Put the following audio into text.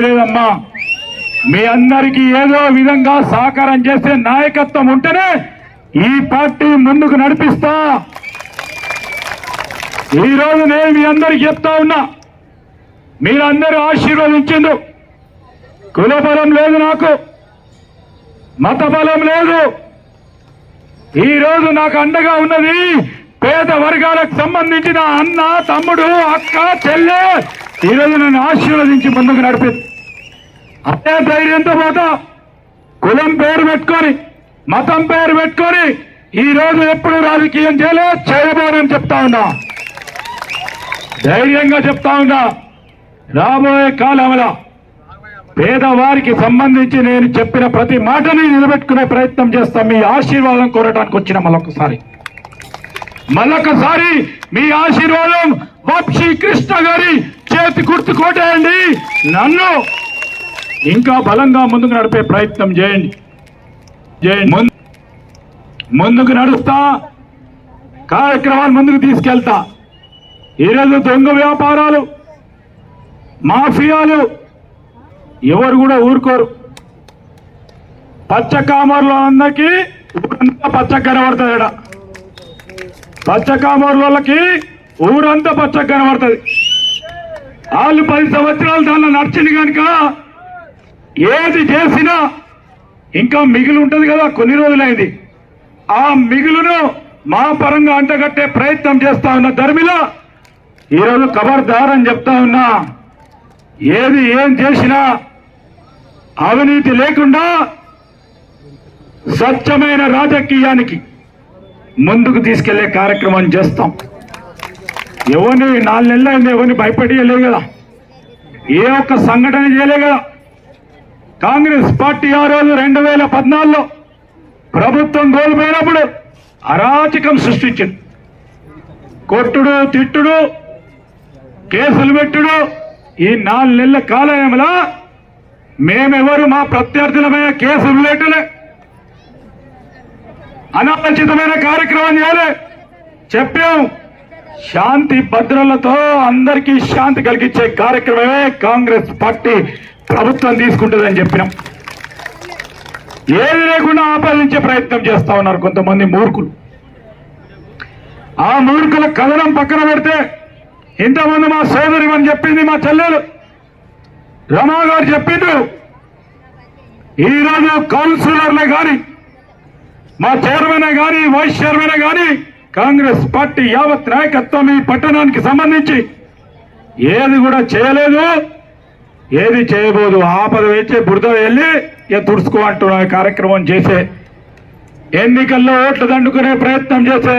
లేదమ్మా మీ అందరికీ ఏదో విధంగా సహకారం చేసే నాయకత్వం ఉంటేనే ఈ పార్టీ ముందుకు నడిపిస్తా. ఈ రోజు నేను మీ అందరికి చెప్తా ఉన్నా. మీరందరూ ఆశీర్వదించిండు కుల బలం లేదు నాకు. మత బలం లేదు. ఈ రోజు నాకు అండగా ఉన్నది పేద వర్గాలకు సంబంధించిన అన్న తమ్ముడు అక్క చెల్లె ఈ రోజు నన్ను ఆశీర్వదించి ముందుకు నడిపి. అదే ధైర్యంతో పోతా. కులం పేరు పెట్టుకొని మతం పేరు పెట్టుకొని ఈ రోజు ఎప్పుడు రాజకీయం చేయలే? చేయబోనని చెప్తా ఉన్నా. ధైర్యంగా చెప్తా ఉన్నా. రాబోయే కాలంలో పేదవారికి సంబంధించి నేను చెప్పిన ప్రతి మాటని నిలబెట్టుకునే ప్రయత్నం చేస్తాం. మీ ఆశీర్వాదం కోరటానికి వచ్చిన మళ్ళొకసారి మళ్ళొకసారి మీ ఆశీర్వాదం. వంశీ కృష్ణ గారి చేతి గుర్తు కోటేయండి. నన్ను ఇంకా బలంగా ముందుకు నడిపే ప్రయత్నం చేయండి. చేయండి. ముందుకు నడుస్తా. కార్యక్రమాలు ముందుకు తీసుకెళ్తా. ఈరోజు దొంగ వ్యాపారాలు మాఫియాలు ఎవరు కూడా ఊరుకోరు. పచ్చ కామర్లో అందరికి ఊరంతా పచ్చ కనబడుతుంది ఇక్కడ పచ్చ కామర్లకి ఊరంతా పచ్చ కనబడుతుంది. వాళ్ళు పది సంవత్సరాలు దానిలో నడిచింది కనుక ఏది చేసినా ఇంకా మిగిలి ఉంటుంది కదా కొన్ని రోజులైంది. ఆ మిగులును మా పరంగా అంటగట్టే ప్రయత్నం చేస్తా ఉన్న ధర్మిలో ఈరోజు ఖబర్దార్ అని చెప్తా ఉన్నా. ఏది ఏం చేసినా అవినీతి లేకుండా స్వచ్ఛమైన రాజకీయానికి ముందుకు తీసుకెళ్ళే కార్యక్రమం చేస్తాం. ఎవరిని నాలుగు నెలలు అయింది ఎవరిని భయపెట్టలేదు కదా. ఏ ఒక్క సంఘటన చేయలే కదా. కాంగ్రెస్ పార్టీ ఆ రోజు రెండు వేల పద్నాలుగులో ప్రభుత్వం కోల్పోయినప్పుడు అరాచకం సృష్టించింది. కొట్టుడు తిట్టుడు కేసులు పెట్టుడు ఈ నాలుగు నెలల కాలంలో మేమెవరు మా ప్రత్యర్థులమైన కేసులు పెట్టలే అనాలోచితమైన కార్యక్రమం చేయాలి చెప్పాం. శాంతి భద్రలతో అందరికీ శాంతి కలిగించే కార్యక్రమమే కాంగ్రెస్ పార్టీ ప్రభుత్వం తీసుకుంటుందని చెప్పినాం. ఏది లేకుండా ఆపాదించే ప్రయత్నం చేస్తా ఉన్నారు కొంతమంది మూర్ఖులు. ఆ మూర్ఖుల కథనం పక్కన పెడితే ఇంతమంది మా సోదరి అని చెప్పింది మా చెల్లెలు. రమా గారు చెప్పిండ్రు. ఈరోజు కౌన్సిలర్లే కానీ మా చైర్మనే కానీ వైస్ చైర్మనే కానీ కాంగ్రెస్ పార్టీ యావత్ నాయకత్వం ఈ పట్టణానికి సంబంధించి. ఏది కూడా చేయలేదు. ఏది చేయబోదు ఆపద వేచే బురద వెళ్ళి ఇక తుడుచుకో అంటున్న కార్యక్రమం చేసే. ఎన్నికల్లో ఓట్లు దండుకునే ప్రయత్నం చేసే